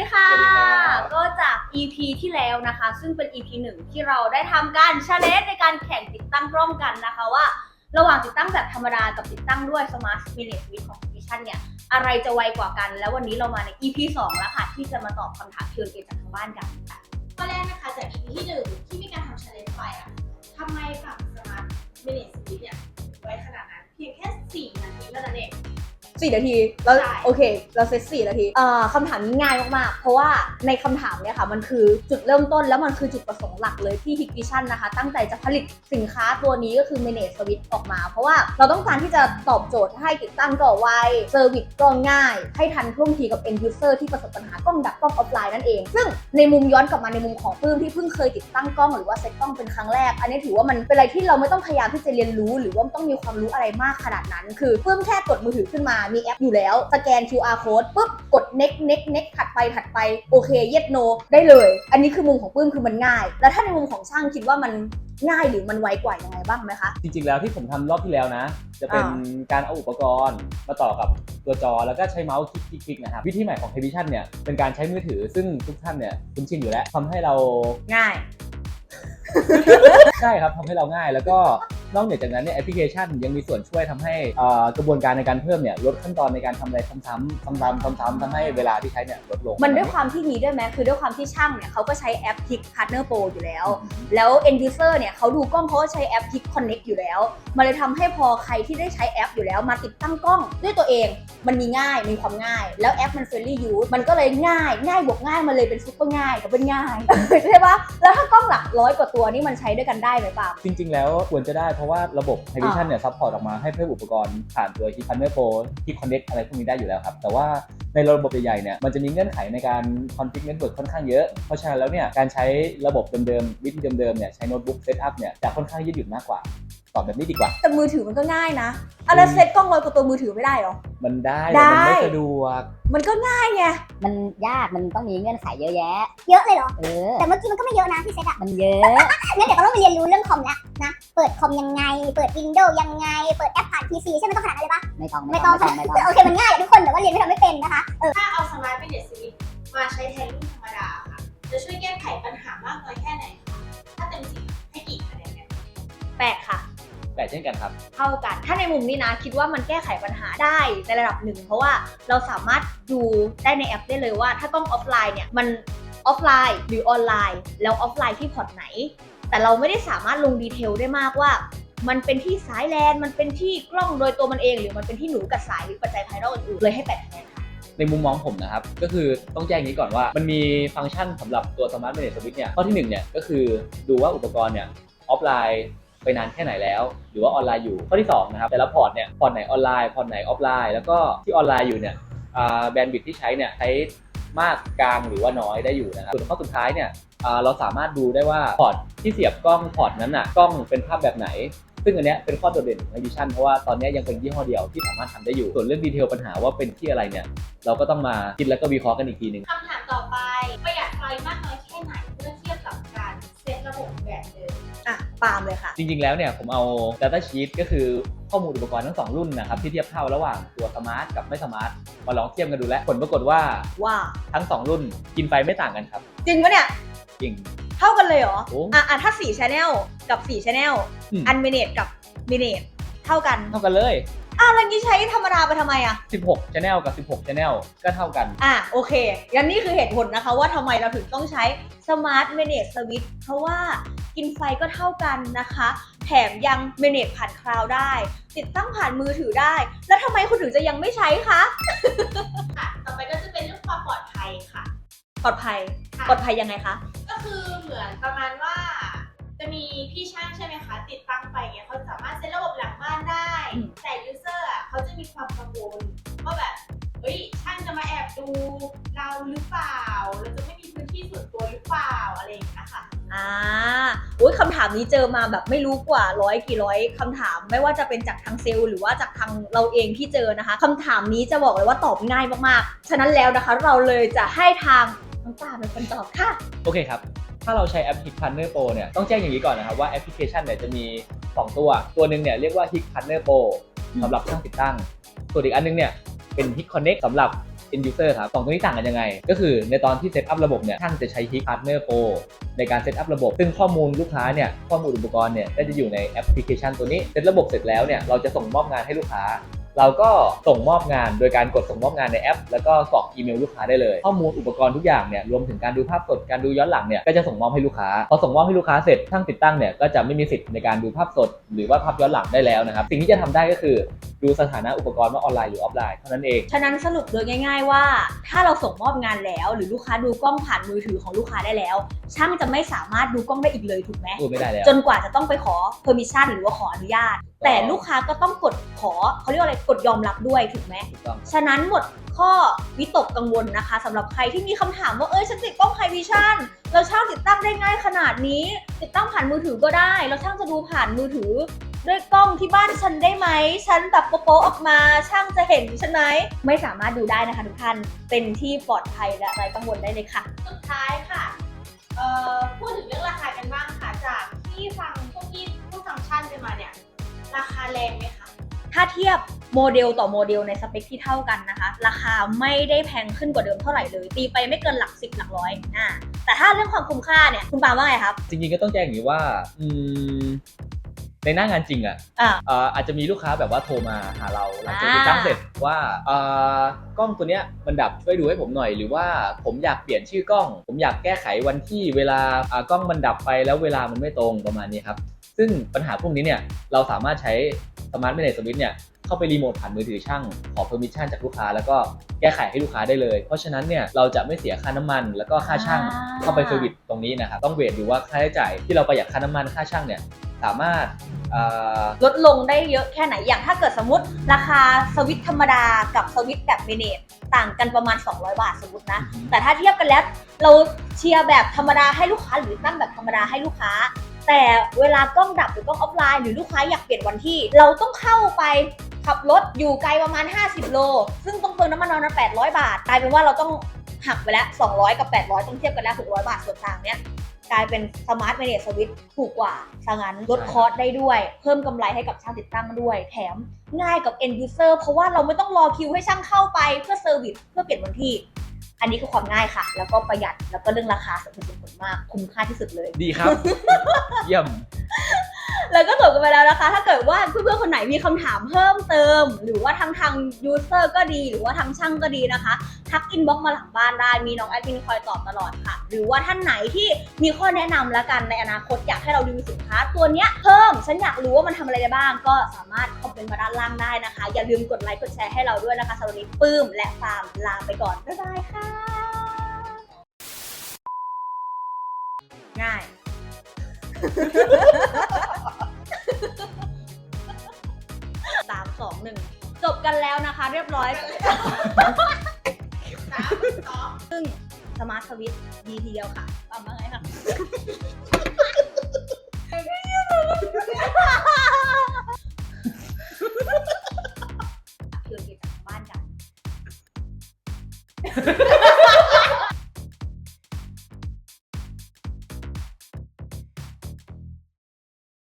ดีค่ะ สวัสดีครับ ก็จาก EP ที่แล้วนะคะ ซึ่งเป็น EP หนึ่งที่เราได้ทำการชาเลนจ์ในการแข่งติดตั้งกล้องกันนะคะว่า ระหว่างติดตั้งแบบธรรมดากับติดตั้งด้วย Smart Minute Switch ของ Vision เนี่ย อะไรจะไวกว่ากัน แล้ววันนี้เรามาใน EP 2 แล้วค่ะ ที่จะมาตอบคำถาม Q&A จากทางบ้านกันค่ะข้อแรกนะคะจาก EP ที่หนึ่งที่มีการทำ challenge ไปอะทำไมฝั่งสมาร์ทเมเนจสวิตเนี่ยไว้ขนาดนั้นเพียงแค่4นาทีเท่านั้นเอง สี่นาที แล้วใช่ โอเค เราเซตสี่นาทีเอ่อคำถามนี้ง่ายมากๆ เพราะว่าในคำถามเนี่ยค่ะ มันคือจุดเริ่มต้นแล้วมันคือจุดประสงค์หลักเลยที่ h i g v i s i o n นะคะ ตั้งใจจะผลิตสินค้าตัวนี้ก็คือ Manage Switch ออกมา เพราะว่าเราต้องการที่จะตอบโจทย์ให้ติดตั้งก็ไวเซอร์วิสก็ง่าย ให้ทันท่วงทีกับ end user ที่ประสบปัญหากล้องดับกล้องออฟไลน์นั่นเอง ซึ่งในมุมย้อนกลับมาในมุมของปื้มที่เพิ่งเคยติดตั้งกล้องหรือว่าเซ็ตกล้องเป็นครั้งแรก อันนี้ถือว่ามันเป็นอะไรที่เราไม่ต้องพยายามที่จะเรียนรู้ หรือว่าต้องมีความรู้อะไรมากขนาดนั้น คือปื้มแค่กดมือถือขึ้นมามีแอปอยู่แล้ว สแกน QR code ปุ๊บ กด next next next ถัดไปถัดไป โอเค yes no ได้เลย อันนี้คือมุมของปื้มคือมันง่าย แล้วถ้าในมุมของช่างคิดว่ามันง่ายหรือมันไวกว่ายังไงบ้างไหมคะ จริงๆ แล้วที่ผมทำรอบที่แล้วนะ จะเป็นอ่การเอาอุปกรณ์มาต่อกับตัวจอแล้วก็ใช้เมาส์คลิกๆๆนะครับวิธีใหม่ของ Television เนี่ยเป็นการใช้มือถือซึ่งทุกท่านเนี่ยคุ้นชินอยู่แล้วทำให้เราง่าย ใช่ครับทำให้เราง่ายแล้วก็ นอกเหนือจากนั้นเนี่ยแอปพลิเคชันยังมีส่วนช่วยทำให้อ่ากระบวนการในการเพิ่มเนี่ยลดขั้นตอนในการทำอะไรซ้ำๆซ้ำๆซ้ำๆทำให้เวลาที่ใช้เนี่ยลดลง มันด้วยความที่นี้ด้วยไหมคือด้วยความที่ช่างเนี่ยเขาก็ใช้แอป Pick Partner Pro อยู่แล้ว แล้ว end user เนี่ยเขาดูกล้องเขาก็ใช้แอป Pick Connect อยู่แล้ว มันเลยทำให้พอใครที่ได้ใช้แอปอยู่แล้วมาติดตั้งกล้องด้วยตัวเอง มันมีง่ายมีความง่าย แล้วแอปมัน friendly use มันก็เลยง่ายง่ายบวกง่ายมันเลยเป็นซุปเปอร์ง่ายกับเป็นง่ายใช่ปะแล้วถ้ากล้องหลักร้อยกว่าตัวนี่มันใช้ด้วยกันได้ไหมปาล์มจริง ๆ แล้วควรจะได้เพราะว่าระบบ Television เนี่ยซัพพอร์ตออกมาให้เพิ่มอุปกรณ์ผ่านตัว Key Partner Pro Key Connect อะไรพวกนี้ได้อยู่แล้วครับ แต่ว่า ในระบบใหญ่ๆเนี่ยมันจะมีเงื่อนไขในการ config network ค่อนข้างเยอะ เพราะฉะนั้นแล้วเนี่ยการใช้ระบบเดิมๆวิธีเดิมๆเนี่ยใช้โน้ตบุ๊กเซตอัพเนี่ยจะค่อนข้างยืดหยุ่นมากกว่าตอบแบบนี้ดีกว่า แต่มือถือมันก็ง่ายนะอะไรเซ็ตกล้องร้อยกว่าตัวมือถือไม่ได้เหรอ มันได้ได้แต่มันไม่สะดวก มันก็ง่ายไง มันยาก มันต้องมีเงื่อนไขเยอะแยะ เยอะเลยเหรอ เออ แต่เมื่อกี้มันก็ไม่เยอะนะที่เซตอะมันเยอะงั้นเดี๋ยวเราต้องไปเรียนรู้เรื่องคอมแล้วนะ เปิดคอมยังไง เปิดวินโดว์ยังไง เปิดแอปผ่าน PC ใช่ไหมต้องขนาดนั้นเลยปะไม่ต้องไม่ต้องไม่ต้องไม่ต้อง โอเคมันง่ายอะทุกคนแต่ว่าเรียนไม่ทำไม่เป็นนะคะเออถ้าเอาสมาร์ทเมเนจสวิตมาใช้แทนรุ่นธรรมดาค่ะ จะช่วยแก้ไขปัญหามากน้อยแค่ไหนคะถ้าเต็มสิบให้กี่คะแนนกันแปดค่ะ แต่เช่นกันครับ เท่ากัน ถ้าในมุมนี้นะ คิดว่ามันแก้ไขปัญหาได้ในระดับหนึ่ง เพราะว่าเราสามารถดูได้ในแอปได้เลยว่า ถ้ากล้องออฟไลน์เนี่ยมันออฟไลน์หรือออนไลน์ แล้วออฟไลน์ที่พอร์ตไหน แต่เราไม่ได้สามารถลงดีเทลได้มากว่า มันเป็นที่สายแลนมันเป็นที่กล้องโดยตัวมันเอง หรือมันเป็นที่หนูกับสายหรือปัจจัยภายนอกอื่นๆเลยให้แปดคะแนนค่ะ ในมุมมองผมนะครับ ก็คือต้องแจ้งอย่างนี้ก่อนว่า มันมีฟังก์ชันสำหรับตัว Smart Manage Switch เนี่ยข้อที่หนึ่งเนี่ยก็คือดูว่าอุปกรณ์เนี่ยออฟไลน์ไปนานแค่ไหนแล้ว หรือว่าออนไลน์อยู่ข้อที่สองนะครับแต่ละพอร์ตเนี่ยพอร์ตไหนออนไลน์พอร์ตไหนออฟไลน์แล้วก็ที่ออนไลน์อยู่เนี่ยแบนด์วิดที่ใช้เนี่ยใช้มากกลางหรือว่าน้อยได้อยู่นะครับส่วนข้อสุดท้ายเนี่ยเราสามารถดูได้ว่าพอร์ตที่เสียบกล้องพอร์ตนั้นน่ะกล้องเป็นภาพแบบไหน ซึ่งอันเนี้ยเป็นข้อโดดเด่นของ Vision เพราะว่าตอนเนี้ยยังเป็นยี่ห้อเดียวที่สามารถทำได้อยู่ ส่วนเรื่องดีเทลปัญหาว่าเป็นที่อะไรเนี่ย เราก็ต้องมาคิดแล้วก็วิเคราะห์กันอีกทีหนึ่ง คำถามต่อไป ประหยัดไฟมากน้อยแค่ไหนเมื่อเทียบกับการเซตระบบแบบเดิม อะปาล์มเลยค่ะ จริงๆ แล้วเนี่ยผมเอา Data Sheet ก็คือข้อมูลอุปกรณ์ทั้งสองรุ่นนะครับที่เทียบเท่าระหว่างตัวสมาร์ทกับไม่สมาร์ทมาลองเทียบกันดูแล้วผลปรากฏว่าว่า ทั้งสองรุ่นกินไฟไม่ต่างกันครับ จริงปะเนี่ย จริง เท่ากันเลยเหรอ โอ้อะอะถ้า4 Channel กับ4 Channel อืม อันเมเนตกับเมเนตเท่ากัน เท่ากันเลยอะแล้วนี้ใช้ธรรมดาไปทำไมอะ 16 Channel กับ 16 Channel ก็เท่ากัน อะโอเคงั้นนี่คือเหตุผลนะคะว่าทำไมเราถึงต้องใช้ Smart Manage Switch เพราะว่ากินไฟก็เท่ากันนะคะ แถมยัง Manage ผ่านคลาวด์ได้ ติดตั้งผ่านมือถือได้ แล้วทำไมคุณถึงจะยังไม่ใช้คะ ค่ะ ต่อไปก็จะเป็นเรื่องความปลอดภัยค่ะ ปลอดภัย ค่ะ ปลอดภัยยังไงคะก็ คือเหมือนประมาณว่า จะมีพี่ช่างใช่ไหมคะ ติดตั้งไปเงี้ยเขาสามารถเซตระบบหลังบ้านได้ อืม แต่ยูเซอร์อะเขาจะมีความกังวลว่าแบบเฮ้ยช่างจะมาแอบดูเราหรือเปล่าเราจะไม่มีพื้นที่ส่วนตัวหรือเปล่าอะไรอย่างเงี้ยค่ะ อ่าโอ้ยคำถามนี้เจอมาแบบไม่รู้กว่าร้อยกี่ร้อยคำถาม ไม่ว่าจะเป็นจากทางเซลล์หรือว่าจากทางเราเองที่เจอนะคะคำถามนี้จะบอกเลยว่าตอบง่ายมากๆ ฉะนั้นแล้วนะคะเราเลยจะให้ทาง น้องตาเป็นคนตอบค่ะ โอเคครับ ถ้าเราใช้แอป Hik Partner Pro เนี่ย ต้องแจ้งอย่างนี้ก่อนนะครับว่าแอปพลิเคชันเนี่ยจะมี 2 ตัว ตัวหนึ่งเนี่ยเรียกว่า Hik Partner Pro อืมสำหรับช่างติดตั้ง ส่วนอีกอันนึงเนี่ยเป็น Hik Connect สำหรับ end user ครับสองตัวนี้ต่างกันยังไง ก็คือในตอนที่เซตอัพระบบเนี่ยช่างจะใช้ Hik Partner Pro ในการเซตอัพระบบ ซึ่งข้อมูลลูกค้าเนี่ยข้อมูลอุปกรณ์เนี่ยก็จะอยู่ในแอปพลิเคชันตัวนี้เซตระบบเสร็จแล้วเนี่ยเราจะส่งมอบงานให้ลูกค้า เราก็ส่งมอบงานโดยการกดส่งมอบงานในแอป แล้วก็กรอกอีเมลลูกค้าได้เลย ข้อมูลอุปกรณ์ทุกอย่างเนี่ยรวมถึงการดูภาพสดการดูย้อนหลังเนี่ยก็จะส่งมอบให้ลูกค้าพอส่งมอบให้ลูกค้าเสร็จทั้งติดตั้งเนี่ยก็จะไม่มีสิทธิ์ในการดูภาพสด หรือว่าภาพย้อนหลังได้แล้วนะครับสิ่งที่จะทำได้ก็คือ ดูสถานะอุปกรณ์ว่าออนไลน์หรือออฟไลน์เท่านั้นเอง ฉะนั้นสรุปโดยง่าย ๆ ว่า ถ้าเราส่งมอบงานแล้ว หรือลูกค้าดูกล้องผ่านมือถือของลูกค้าได้แล้ว ช่างจะไม่สามารถดูกล้องได้อีกเลยถูกไหมพูดไม่ได้แล้ว จนกว่าจะต้องไปขอ permission หรือว่าขออนุญาต แต่ลูกค้าก็ต้องกดขอเขาเรียกว่าอะไรกดยอมรับด้วยถูกไหมถูกต้อง ฉะนั้นหมดข้อวิตกกังวลนะคะสำหรับใครที่มีคำถามว่าเอ้ยฉันติดกล้องไฮวิชั่นแล้วช่างติดตั้งได้ง่ายขนาดนี้ ติดตั้งผ่านมือถือก็ได้แล้วช่างจะดูผ่านมือถือ ด้วยกล้องที่บ้านฉันได้ไหม ฉันแบบโป๊ะๆออกมาช่างจะเห็นฉันไหม ไม่สามารถดูได้นะคะทุกท่าน เป็นที่ปลอดภัยและไร้กังวลได้เลยค่ะ สุดท้ายค่ะเอ่อพูดถึงเรื่องราคากันบ้างค่ะ จากที่ฟังพวกที่พูดฟังก์ชันกันมาเนี่ย ราคาแรงไหมคะ ถ้าเทียบโมเดลต่อโมเดลในสเปคที่เท่ากันนะคะ ราคาไม่ได้แพงขึ้นกว่าเดิมเท่าไหร่เลย ตีไปไม่เกินหลักสิบหลักร้อยอ่าแต่ถ้าเรื่องความคุ้มค่าเนี่ย คุณปาว่าไงครับ จริงๆก็ต้องแจ้งอย่างนี้ว่า อืม ในหน้างานจริงอะอ่าเอ่ออาจจะมีลูกค้าแบบว่าโทรมาหาเราหลังจากอ่าติดตั้งเสร็จว่าเอ่อกล้องตัวเนี้ยมันดับช่วยดูให้ผมหน่อย หรือว่าผมอยากเปลี่ยนชื่อกล้อง ผมอยากแก้ไขวันที่เวลาอ่ากล้องมันดับไปแล้วเวลามันไม่ตรงประมาณนี้ครับ ซึ่งปัญหาพวกนี้เนี่ยเราสามารถใช้สมาร์ท a ม a g e สวิตเนี่ยเข้าไปรีโมทผ่านมือถือช่างขอ permission จากลูกค้า แล้วก็แก้ไขให้ลูกค้าได้เลย เพราะฉะนั้นเนี่ยเราจะไม่เสียค่าน้ำมัน แล้วก็ค่าช่างอ่าเข้าไปเซอร์วิสตรงนี้นะครับต้องเวทดูว่าค่าใช้จ่ายที่เราประหยัดค่าน้ำมันค่าช่างเนี่ย สามารถเอ่อลดลงได้เยอะแค่ไหนอย่างถ้าเกิดสมมติราคาสวิตช์ธรรมดากับสวิตช์แบบเมเนจต่างกันประมาณ 200 บาทสมมตินะ แต่ถ้าเทียบกันแล้วเราเชียร์แบบธรรมดาให้ลูกค้าหรือตั้งแบบธรรมดาให้ลูกค้า แต่เวลากล้องดับหรือกล้องออฟไลน์หรือลูกค้าอยากเปลี่ยนวันที่ เราต้องเข้าไปขับรถอยู่ไกลประมาณ 50 โล ซึ่งต้องเติมน้ำมันประมาณ800 บาทกลายเป็นว่าเราต้องหักไปแล้ว 200 กับ 800 ต้องเทียบกันแล้ว 600 บาทส่วนต่างเนี้ย กลายเป็นสมาร์ทเมเนจสวิตถูกกว่าซะงั้นลดคอสได้ด้วย เพิ่มกำไรให้กับช่างติดตั้งด้วย แถมง่ายกับ end user เพราะว่าเราไม่ต้องรอคิวให้ช่างเข้าไปเพื่อเซอร์วิสเพื่อเปลี่ยนวันที่ อันนี้คือความง่ายค่ะ แล้วก็ประหยัดแล้วก็เรื่องราคาสมเหตุสมผลมากคุ้มค่าที่สุดเลย ดีครับ เยี่ยม แล้วก็จบกันไปแล้วนะคะ ถ้าเกิดว่าเพื่อนๆคนไหนมีคำถามเพิ่มเติม หรือว่าทางทาง user ก็ดี หรือว่าทางช่างก็ดีนะคะ ทักอินบ็อกมาหลังบ้านได้ มีน้องแอดมินคอยตอบตลอดค่ะ หรือว่าท่านไหนที่มีข้อแนะนำแล้วกันในอนาคตอยากให้เรารีวิวสินค้า ตัวเนี้ยเพิ่ม ฉันอยากรู้ว่ามันทำอะไรได้บ้าง ก็สามารถคอมเมนต์มาด้านล่างได้นะคะ อย่าลืมกดไลค์กดแชร์ให้เราด้วยนะคะสำหรับวันนี้ปื้มและฟาร์มลาไปก่อนบ๊ายบายค่ะ ง่าย หนึ่งจบกันแล้วนะคะ เรียบร้อย สามสองซึ่งสมาร์ทสวิตดีทีเดียวค่ะตามมาไงค่ะ